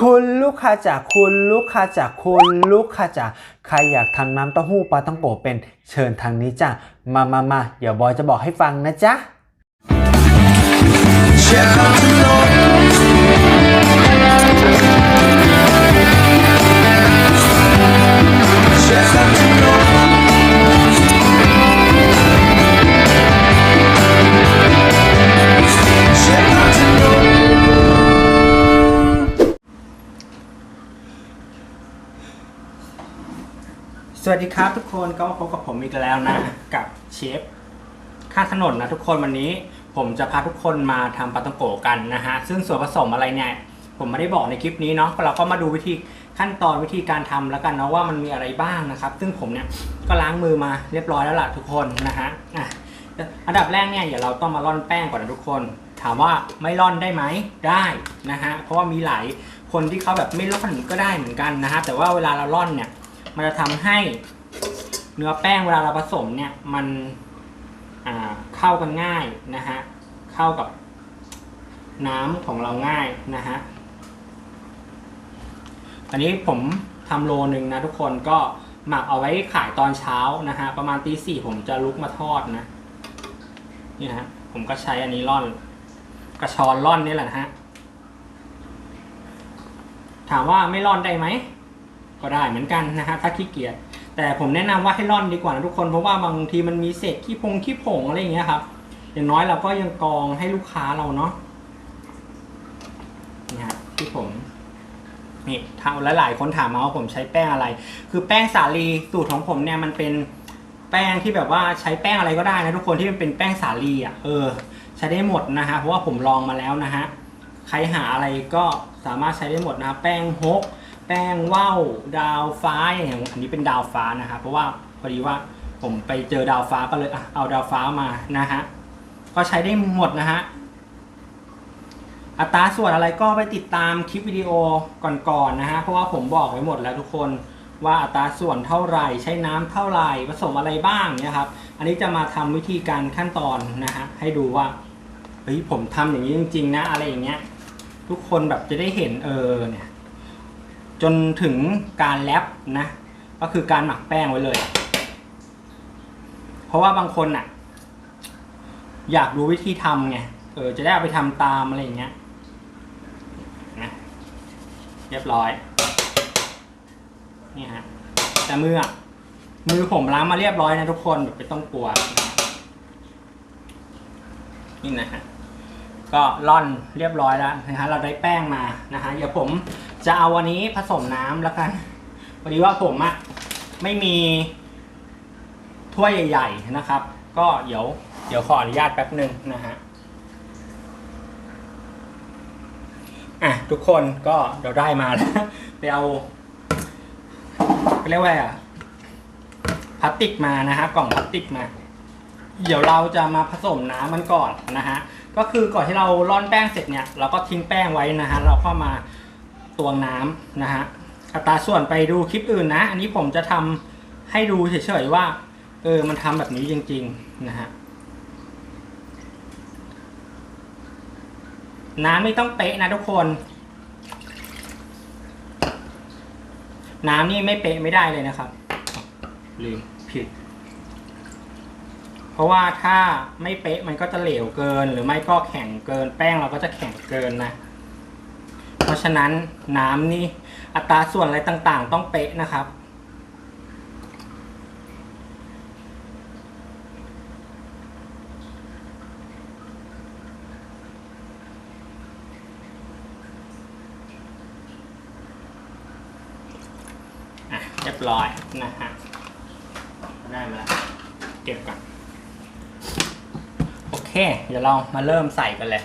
คุณลูกค้าจากคุณลูกค้าจากคุณลูกค้าจากใครอยากทำน้ำเต้าหู้ปลาต้องโกเป็นเชิญทางนี้จ้ะมามามาเดี๋ยวบอยจะบอกให้ฟังนะจ๊ะ สวัสดีครับทุกคนก็พบกับผมอีกแล้วนะ กับเชฟข้างถนนนะทุกคนวันนี้ผมจะพาทุกคนมาทำปาตังโกะกันนะฮะซึ่งส่วนผสมอะไรเนี่ยผมไม่ได้บอกในคลิปนี้เนาะเราก็มาดูวิธีขั้นตอนวิธีการทำแล้วกันเนาะว่ามันมีอะไรบ้างนะครับ ซึ่งผมเนี่ยก็ล้างมือมาเรียบร้อยแล้วล่ะทุกคนนะฮะอะอันดับแรกเนี่ยเดี๋ยวเราต้องมาร่อนแป้งก่อนนะทุกคน ถามว่าไม่ร่อนได้ไหมได้นะฮะเพราะว่ามีหลายคนที่เขาแบบไม่ร่อนก็ได้เหมือนกันนะฮะแต่ว่าเวลาเราร่อนเนี่ย มันจะทำให้เนื้อแป้งเวลาเราผสมเนี่ย มันเข้ากันง่ายนะฮะ เข้ากับน้ำของเราง่ายนะฮะ อันนี้ผมทำโลนึงนะทุกคนก็หมักเอาไว้ขายตอนเช้านะฮะ ประมาณตีสี่ผมจะลุกมาทอดนะ นี่นะฮะ ผมก็ใช้อันนี้ร่อน กระชอนร่อนนี่แหละฮะ ถามว่าไม่ร่อนได้ไหม ก็ได้เหมือนกันนะฮะถ้าขี้เกียจแต่ผมแนะนำว่าให้ร่อนดีกว่านะทุกคนเพราะว่าบางทีมันมีเศษขี้พงขี้ผงอะไรอย่างเงี้ยครับ อย่างน้อยเราก็ยังกรองให้ลูกค้าเราเนาะนี่ฮะที่ผมนี่ทำหลายๆคนถามมาว่าผมใช้แป้งอะไร คือแป้งสาลีสูตรของผมเนี่ยมันเป็นแป้งที่แบบว่าใช้แป้งอะไรก็ได้นะทุกคนที่มันเป็นแป้งสาลีอะเออ ใช้ได้หมดนะฮะเพราะว่าผมลองมาแล้วนะฮะใครหาอะไรก็สามารถใช้ได้หมดนะแป้งฮก แป้งว่าวดาวฟ้าอย่างอันนี้เป็นดาวฟ้านะครับเพราะว่าพอดีว่าผมไปเจอดาวฟ้าก็เลยอะเอาดาวฟ้ามานะฮะก็ใช้ได้หมดนะฮะอัตราส่วนอะไรก็ไปติดตามคลิปวิดีโอก่อนๆนะฮะเพราะว่าผมบอกไว้หมดแล้วทุกคนว่าอัตราส่วนเท่าไหร่ใช้น้ำเท่าไหร่ผสมอะไรบ้างเนี่ยครับ อันนี้จะมาทำวิธีการขั้นตอนนะฮะให้ดูว่าเฮ้ยผมทำอย่างนี้จริงๆนะอะไรอย่างเงี้ยทุกคนแบบจะได้เห็นเออเนี่ย จนถึงการแรปนะ ก็คือการหมักแป้งไว้เลย เพราะว่าบางคนน่ะอยากรู้วิธีทำไงเออจะได้เอาไปทำตามอะไรอย่างเงี้ยนะเรียบร้อยนี่ฮะแต่มืออะมือผมล้างมาเรียบร้อยนะทุกคนแบบไม่ต้องกลัวนี่นะฮะ ก็ร่อนเรียบร้อยแล้วนะฮะเราได้แป้งมานะฮะเดี๋ยวผมจะเอาวันนี้ผสมน้ำแล้วกันพอดีว่าผมอะไม่มีถ้วยใหญ่ๆนะครับ ก็เดี๋ยวเดี๋ยวขออนุญาตแป๊บหนึ่งนะฮะอะทุกคนก็เดี๋ยวได้มาแล้วไปเอาไปเรียกว่าอะพลาสติกมานะฮะกล่องพลาสติกมา เดี๋ยวเราจะมาผสมน้ำมันก่อนนะฮะ ก็คือก่อนที่เราร่อนแป้งเสร็จเนี่ยเราก็ทิ้งแป้งไว้นะฮะ เราก็มาตวงน้ำนะฮะ อัตราส่วนไปดูคลิปอื่นนะ อันนี้ผมจะทำให้ดูเฉยๆว่า เออ มันทำแบบนี้จริงๆนะฮะ น้ำไม่ต้องเป๊ะนะทุกคน น้ำนี่ไม่เป๊ะไม่ได้เลยนะครับ ลืมผิด เพราะว่าถ้าไม่เป๊ะมันก็จะเหลวเกิน หรือไม่ก็แข็งเกิน แป้งเราก็จะแข็งเกินนะ เพราะฉะนั้นน้ำนี่อัตราส่วนอะไรต่างๆ ต้องเป๊ะนะครับ อะเรียบร้อยนะฮะได้มาแล้วเก็บก่อน เคเดี๋ยวเรามาเริ่มใส่กันเลย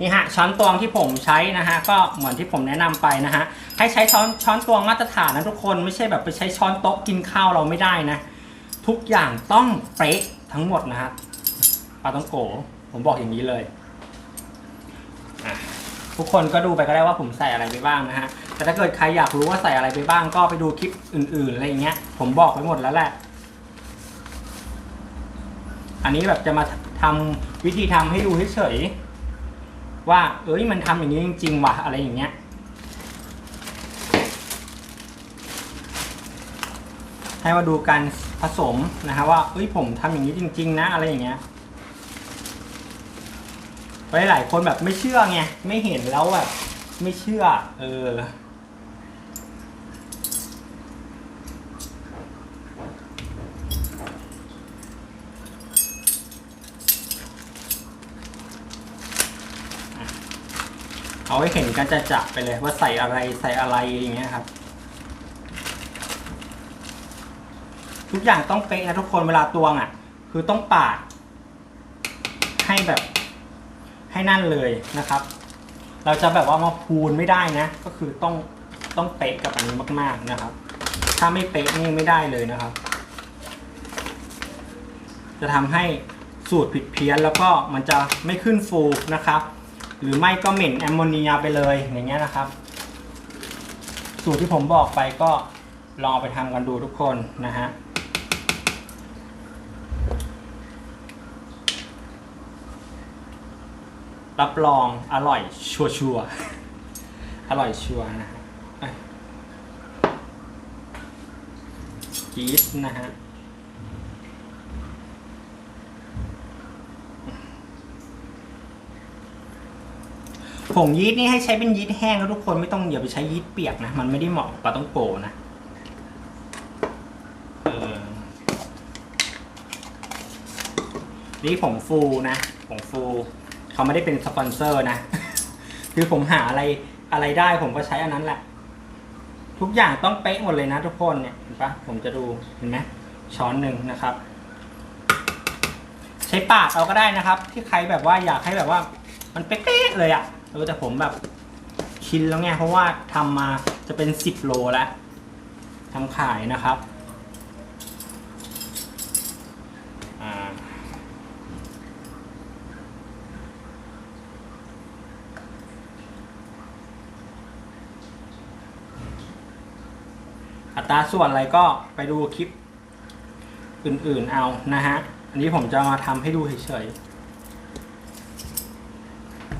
นี่ฮะช้อนตวงที่ผมใช้นะฮะก็เหมือนที่ผมแนะนำไปนะฮะให้ใช้ช้อนช้อนตวงมาตรฐานนะทุกคนไม่ใช่แบบไปใช้ช้อนโต๊ะกินข้าวเราไม่ได้นะ ทุกอย่างต้องเป๊ะทั้งหมดนะฮะปลาต้องโกผมบอกอย่างนี้เลยทุกคนก็ดูไปก็ได้ว่าผมใส่อะไรไปบ้างนะฮะแต่ถ้าเกิดใครอยากรู้ว่าใส่อะไรไปบ้างก็ไปดูคลิปอื่นๆอะไรอย่างเงี้ยผมบอกไปหมดแล้วแหละ อันนี้แบบจะมาทำวิธีทำให้ดูเฉยว่า เอ้ยมันทำอย่างนี้จริงๆว่ะอะไรอย่างเงี้ยให้มาดูการผสมนะฮะว่าเอ้ยผมทำอย่างนี้จริง ๆ นะอะไรอย่างเงี้ยไปหลายคนแบบไม่เชื่อไงไม่เห็นแล้วแบบไม่เชื่อ เออ เอาให้เห็นกันจะจะๆไปเลยว่าใส่อะไรใส่อะไรอย่างเงี้ยครับ ทุกอย่างต้องเป๊ะนะทุกคนเวลาตวงอะ คือต้องปาด ให้แบบ ให้นั่นเลยนะครับ เราจะแบบว่ามาพูนไม่ได้นะ ก็คือต้องต้องเป๊ะกับอันนี้มาก ๆนะครับ ถ้าไม่เป๊ะนี่ไม่ได้เลยนะครับ จะทำให้สูตรผิดเพี้ยนแล้วก็มันจะไม่ขึ้นฟูนะครับ หรือไม่ก็เหม็นแอมโมเนียไปเลยอย่างเงี้ยนะครับ สูตรที่ผมบอกไปก็ลองไปทำกันดูทุกคนนะฮะรับรองอร่อยชัวชัวร์อร่อยชัวร์นะฮะเอ้ยยีสต์นะฮะ ผงยีสต์นี่ให้ใช้เป็นยีสต์แห้งแล้วทุกคนไม่ต้องอย่าไปใช้ยีสต์เปียกนะ มันไม่ได้เหมาะกับปลาต้องโกนะนี่ผงฟูนะผงฟู เขาไม่ได้เป็นสปอนเซอร์นะ คือผมหาอะไรอะไรได้ผมก็ใช้อันนั้นแหละ ทุกอย่างต้องเป๊ะหมดเลยนะทุกคนเนี่ยเห็นปะผมจะดูเห็นไหมช้อนหนึ่งนะครับ ใช้ปากเอาก็ได้นะครับ ที่ใครแบบว่าอยากให้แบบว่า มันเป๊ะเลยอะ่ะ เออแต่ผมแบบชินแล้วไงเพราะว่าทำมาจะเป็นสิบโลแล้วทำขายนะครับอัตราส่วนอะไรก็ไปดูคลิปอื่นๆเอานะฮะ อันนี้ผมจะมาทำให้ดูเฉยๆ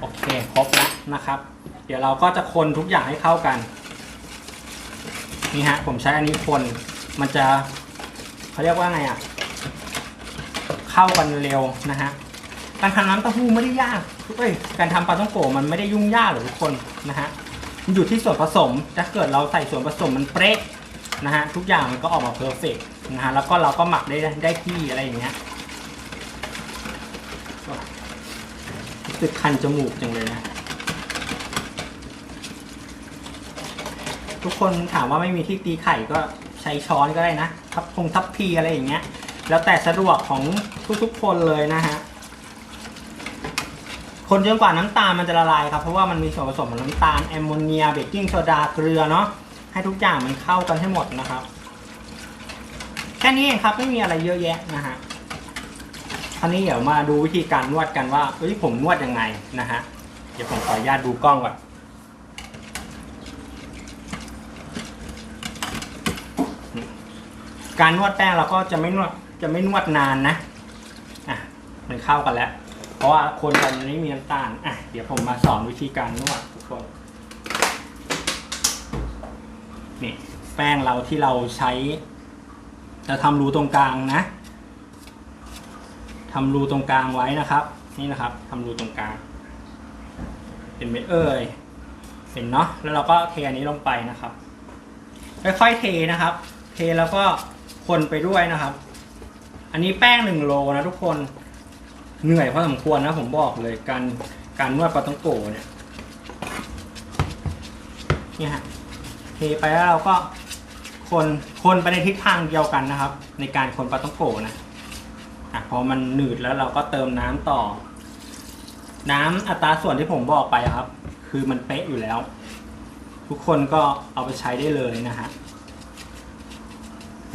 โอเคครบแล้วนะครับ เดี๋ยวเราก็จะคนทุกอย่างให้เข้ากัน นี่ฮะผมใช้อันนี้คนมันจะเขาเรียกว่าไงอะ เข้ากันเร็วนะฮะการทำน้ำเต้าหู้ไม่ได้ยากเอ้ยการทำปลาต้องโกมันไม่ได้ยุ่งยากหรอกทุกคนนะฮะมันอยู่ที่ส่วนผสมถ้าเกิดเราใส่ส่วนผสมมันเป๊ะนะฮะทุกอย่างมันก็ออกมาเพอร์เฟกนะฮะแล้วก็เราก็หมักได้ได้ที่อะไรอย่างเงี้ย สึกคันจมูกจังเลยนะ ทุกคนถามว่าไม่มีที่ตีไข่ก็ใช้ช้อนก็ได้นะทับพงทับพีอะไรอย่างเงี้ย แล้วแต่สะดวกของทุกๆคนเลยนะฮะคนจนกว่าน้ำตาลมันจะละลายครับ เพราะว่ามันมีส่วนผสมของน้ำตาลแอมโมเนียเบกกิ้งโซดาเกลือเนาะให้ทุกอย่างมันเข้ากันให้หมดนะครับ แค่นี้เองครับไม่มีอะไรเยอะแยะนะฮะ คราวนี้เดี๋ยวมาดูวิธีการนวดกันว่าเอ้ยผมนวดยังไงนะฮะ เดี๋ยวผมขออนุญาตดูกล้องก่อนการนวดแป้งเราก็จะไม่นวดจะไม่นวดนานนะ อะ มันเข้ากันแล้ว เพราะว่าคนตอนนี้มีน้ำตาล อะ เดี๋ยวผมมาสอนวิธีการนวดทุกคน นี่ แป้งเราที่เราใช้ จะทำรูตรงกลางนะ ทำรูตรงกลางไว้นะครับ นี่นะครับทำรูตรงกลางเห็นไหมเอ่ยเห็นเนาะแล้วเราก็เทอันนี้ลงไปนะครับค่อยๆเทนะครับ เทแล้วก็คนไปด้วยนะครับ อันนี้แป้งหนึ่งโลนะทุกคนเหนื่อยพอสมควรนะผมบอกเลยการการนวดปลาต้องโกเนี่ยนี่ฮะเทไปแล้วเราก็คนคนไปในทิศทางเดียวกันนะครับ ในการคนปลาต้องโกนะ อะพอมันหนืดแล้วเราก็เติมน้ำต่อ น้ำอัตราส่วนที่ผมบอกไปครับ คือมันเป๊ะอยู่แล้ว ทุกคนก็เอาไปใช้ได้เลยนะฮะ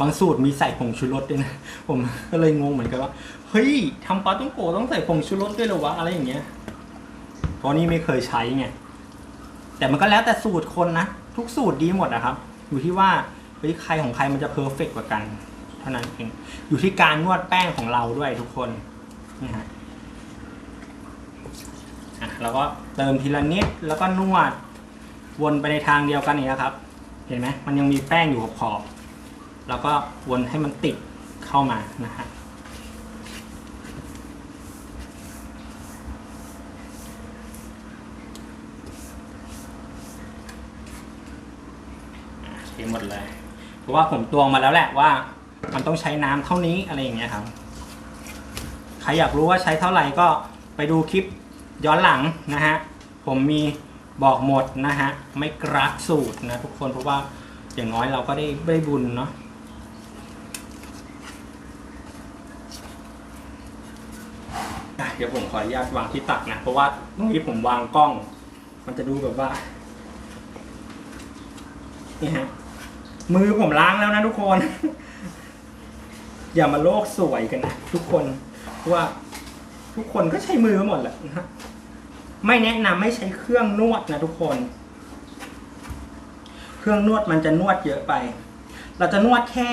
บางสูตรมีใส่ผงชูรสด้วยนะ ผมก็เลยงงเหมือนกันว่า เฮ้ยทำปลาต้องโกต้องใส่ผงชูรสด้วยหรอวะอะไรอย่างเงี้ยเพราะนี่ไม่เคยใช้ไงแต่มันก็แล้วแต่สูตรคนนะ ทุกสูตรดีหมดนะครับ อยู่ที่ว่าเฮ้ยใครของใครมันจะเพอร์เฟกกว่ากัน ท่านั้นเองอยู่ที่การนวดแป้งของเราด้วยทุกคนนะฮะอะเราก็เติมทีละนิดแล้วก็นวดวนไปในทางเดียวกันนี่นะครับ เห็นไหมมันยังมีแป้งอยู่ขอบๆแล้วก็วนให้มันติดเข้ามานะฮะเทหมดเลย เพราะว่าผมตวงมาแล้วแหละว่า มันต้องใช้น้ำเท่านี้อะไรอย่างเงี้ยครับ ใครอยากรู้ว่าใช้เท่าไหร่ก็ไปดูคลิปย้อนหลังนะฮะ ผมมีบอกหมดนะฮะ ไม่กรักสูตรนะทุกคนเพราะว่าอย่างน้อยเราก็ได้ได้บุญเนาะเดี๋ยวผมขออนุญาตวางที่ตักนะ เพราะว่าตรงนี้ผมวางกล้อง มันจะดูแบบว่า นี่ฮะ มือผมล้างแล้วนะทุกคน อย่ามาโลกสวยกันนะทุกคนว่าทุกคนก็ใช้มือหมดแหละนะฮะไม่แนะนำไม่ใช้เครื่องนวดนะทุกคน เครื่องนวดมันจะนวดเยอะไป เราจะนวดแค่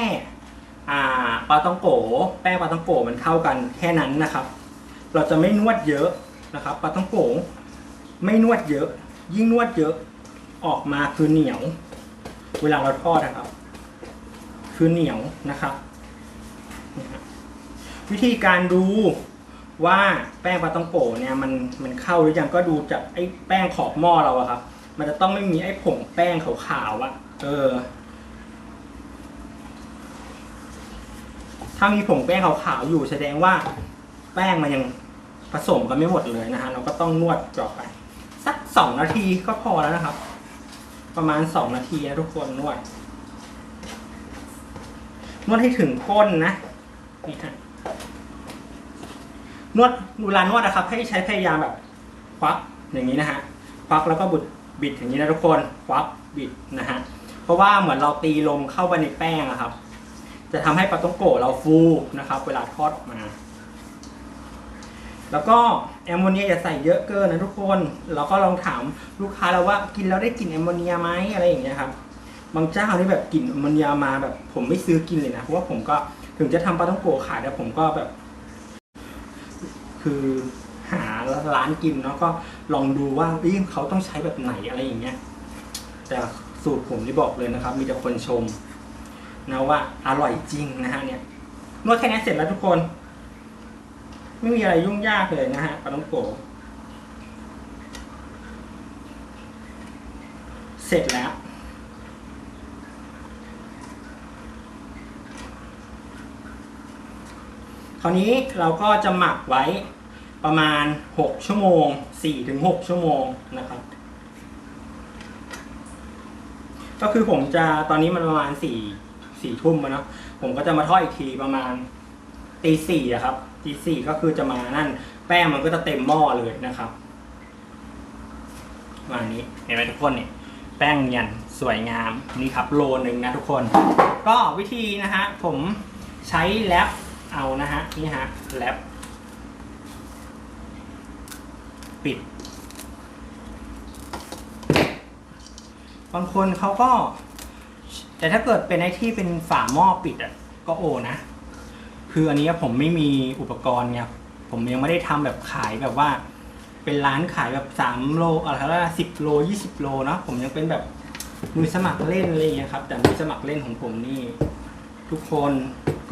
อ่าปลาต้องโกแป้งปลาต้องโกมันเข้ากันแค่นั้นนะครับ เราจะไม่นวดเยอะนะครับปลาต้องโกไม่นวดเยอะ ยิ่งนวดเยอะออกมาคือเหนียว เวลาเราทอดนะครับ คือเหนียวนะครับ วิธีการดูว่าแป้งปลาต้องโกะเนี่ยมันมันเข้าหรือยังก็ดูจากไอ้แป้งขอบหม้อเราอะครับ มันจะต้องไม่มีไอ้ผงแป้งขาวๆอะเออ ถ้ามีผงแป้งขาวๆอยู่แสดงว่าแป้งมันยังผสมกันไม่หมดเลยนะฮะเราก็ต้องนวดต่อไป สักสองนาทีก็พอแล้วนะครับ ประมาณสองนาทีนะทุกคนนวด นวดให้ถึงก้นนะนี่ฮะ นวดเวลานวดนะครับ ให้ใช้พยายามแบบควักอย่างนี้นะฮะควักแล้วก็บุดบิดอย่างนี้นะทุกคนควักบิดนะฮะเพราะว่าเหมือนเราตีลมเข้าไปในแป้งอะครับ จะทำให้ปลาต้องโกเราฟูนะครับ เวลาทอดออกมา แล้วก็แอมโมเนียอย่าใส่เยอะเกินนะทุกคนเราก็ลองถามลูกค้าเราว่ากินแล้วได้กลิ่นแอมโมเนียไหมอะไรอย่างเงี้ยครับบางเจ้านี่แบบกลิ่นแอมโมเนียมาแบบผมไม่ซื้อกินเลยนะเพราะว่าผมก็ถึงจะทำปลาต้องโกขายแต่ผมก็แบบ คือหาร้านกินเนาะก็ลองดูว่าเอ้ยเขาต้องใช้แบบไหนอะไรอย่างเงี้ย แต่สูตรผมที่บอกเลยนะครับ มีแต่คนชมนะว่าอร่อยจริงนะฮะเนี่ยนวดแค่นี้เสร็จแล้วทุกคน ไม่มีอะไรยุ่งยากเลยนะฮะปลาต้องโกเสร็จแล้ว คราวนี้เราก็จะหมักไว้ประมาณ 6 ชั่วโมง 4-6 ชั่วโมงนะครับ ก็คือผมจะตอนนี้มันประมาณสี่สี่ทุ่มแล้วเนอะผมก็จะมาทอดอีกทีประมาณตีสี่อะครับตีสี่ก็คือจะมานั่น แป้งมันก็จะเต็มหม้อเลยนะครับประมานี้เห็นไหมทุกคนเนี่ยแป้งเนียนสวยงามนี่ครับโลนึงนะทุกคน ก็วิธีนะฮะผมใช้แรป เอานะฮะนี่ฮะแรปปิด บางคนเขาก็ แต่ถ้าเกิดเป็นไอที่เป็นฝาหม้อปิดอะก็โอนะ คืออันนี้ผมไม่มีอุปกรณ์ไงผมยังไม่ได้ทำแบบขายแบบว่า เป็นร้านขายแบบสามโลอะไรละสิบโลยี่สิบโลเนะผมยังเป็นแบบมือสมัครเล่นอะไรอย่างเงี้ยครับ แต่มือสมัครเล่นของผมนี่ ทุกคน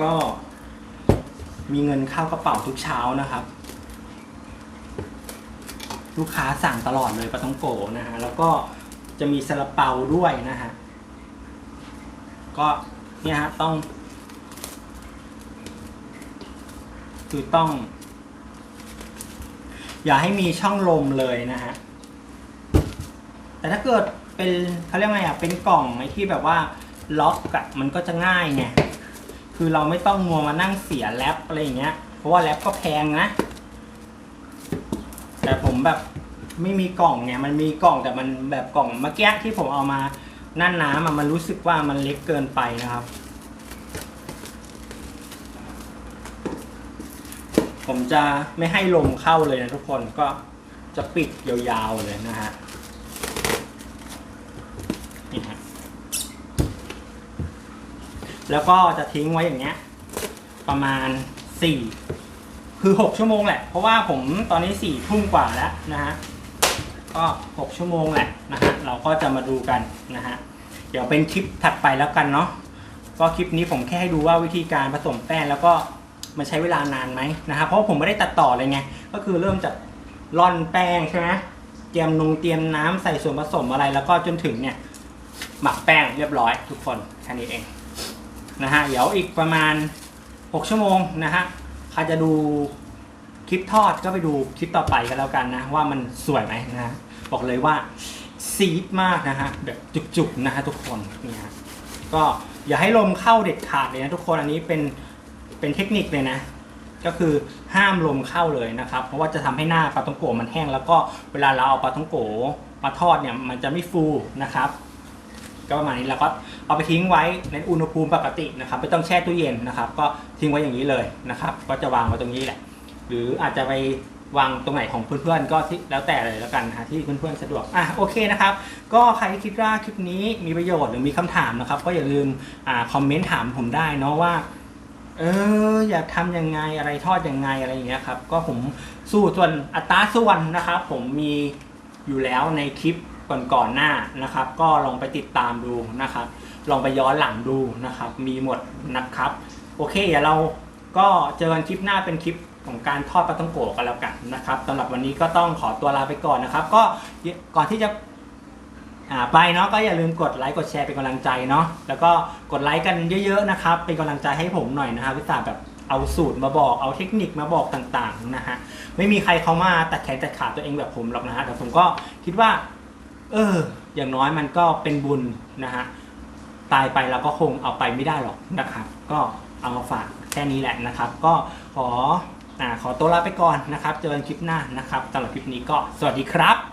ก็ มีเงินเข้ากระเป๋าทุกเช้านะครับ ลูกค้าสั่งตลอดเลยปาต้องโกนะฮะแล้วก็จะมีซาลาเปาด้วยนะฮะก็เนี่ยฮะต้อง คือต้อง อย่าให้มีช่องลมเลยนะฮะแต่ถ้าเกิดเป็นเขาเรียกไงอะเป็นกล่องไอ้ที่แบบว่าล็อกอะมันก็จะง่ายไง คือเราไม่ต้องมัวมานั่งเสียแรปอะไรอย่างเงี้ย เพราะว่าแรปก็แพงนะ แต่ผมแบบไม่มีกล่องเนี่ยมันมีกล่องแต่มันแบบกล่องเมื่อกี้ที่ผมเอามานั่นน้ำมันรู้สึกว่ามันเล็กเกินไปนะครับ ผมจะไม่ให้ลมเข้าเลยนะทุกคนก็จะปิดยาวๆเลยนะฮะนี่ฮะ แล้วก็จะทิ้งไว้อย่างเงี้ย ประมาณสี่คือหกชั่วโมงแหละ เพราะว่าผมตอนนี้สี่ทุ่มกว่าแล้วนะฮะ ก็หกชั่วโมงแหละนะฮะ เราก็จะมาดูกันนะฮะ เดี๋ยวเป็นคลิปถัดไปแล้วกันเนาะ ก็คลิปนี้ผมแค่ให้ดูว่าวิธีการผสมแป้งแล้วก็มันใช้เวลานานไหมนะครับเพราะว่าผมไม่ได้ตัดต่อเลยไง ก็คือเริ่มจากร่อนแป้งใช่ไหมเตรียมนงเตรียมน้ำใส่ส่วนผสมอะไรแล้วก็จนถึงเนี่ยหมักแป้งเรียบร้อยทุกคนแค่นี้เอง นะฮะเดี๋ยวอีกประมาณ 6 ชั่วโมงนะฮะใครจะดูคลิปทอดก็ไปดูคลิปต่อไปกันแล้วกันนะ ว่ามันสวยไหมนะฮะบอกเลยว่าซีดมากนะฮะแบบจุกๆนะฮะทุกคนเนี่ยฮะก็อย่าให้ลมเข้าเด็ดขาดเลยนะทุกคนอันนี้เป็นเป็นเทคนิคเลยนะ ก็คือห้ามลมเข้าเลยนะครับ เพราะว่าจะทำให้หน้าปลาต้องโกมันแห้ง แล้วก็เวลาเราเอาปลาต้องโกมาทอดเนี่ยมันจะไม่ฟูนะครับ ก็ประมาณนี้แล้วก็เอาไปทิ้งไว้ในอุณหภูมิปกตินะครับไม่ต้องแช่ตู้เย็นนะครับ ก็ทิ้งไว้อย่างนี้เลยนะครับ ก็จะวางไว้ตรงนี้แหละ หรืออาจจะไปวางตรงไหนของเพื่อนๆก็ที่แล้วแต่เลยแล้วกันนะที่เพื่อนๆสะดวกอะโอเคนะครับ ก็ใครที่คิดว่าคลิปนี้มีประโยชน์หรือมีคำถามนะครับ ก็อย่าลืมอ่าคอมเมนต์ถามผมได้เนาะว่าเอออยากทำยังไงอะไรทอดยังไงอะไรอย่างเงี้ยครับ ก็ผมสู้ส่วนอัตราส่วนนะครับ ผมมีอยู่แล้วในคลิป ก่อนๆหน้านะครับ ก็ลองไปติดตามดูนะครับ ลองไปย้อนหลังดูนะครับ มีหมดนะครับ โอเคเดี๋ยวเราก็เจอกันคลิปหน้าเป็นคลิปของการทอดปลาต้องโกะกันแล้วกันนะครับสำหรับวันนี้ก็ต้องขอตัวลาไปก่อนนะครับ ก็ก่อนที่จะไปเนาะก็อย่าลืมกดไลค์กดแชร์เป็นกำลังใจเนาะแล้วก็กดไลค์กันเยอะๆนะครับ เป็นกำลังใจให้ผมหน่อยนะครับวิสาแบบเอาสูตรมาบอกเอาเทคนิคมาบอกต่างๆนะฮะไม่มีใครเขามาตัดแขนตัดขาตัวเองแบบผมหรอกนะฮะแต่ผมก็คิดว่า เออ อย่างน้อยมันก็เป็นบุญนะฮะตายไปเราก็คงเอาไปไม่ได้หรอกนะครับ ก็เอามาฝากแค่นี้แหละนะครับ ก็ขออ่าขอตัวลาไปก่อนนะครับ เจอกันคลิปหน้านะครับสำหรับคลิปนี้ก็สวัสดีครับ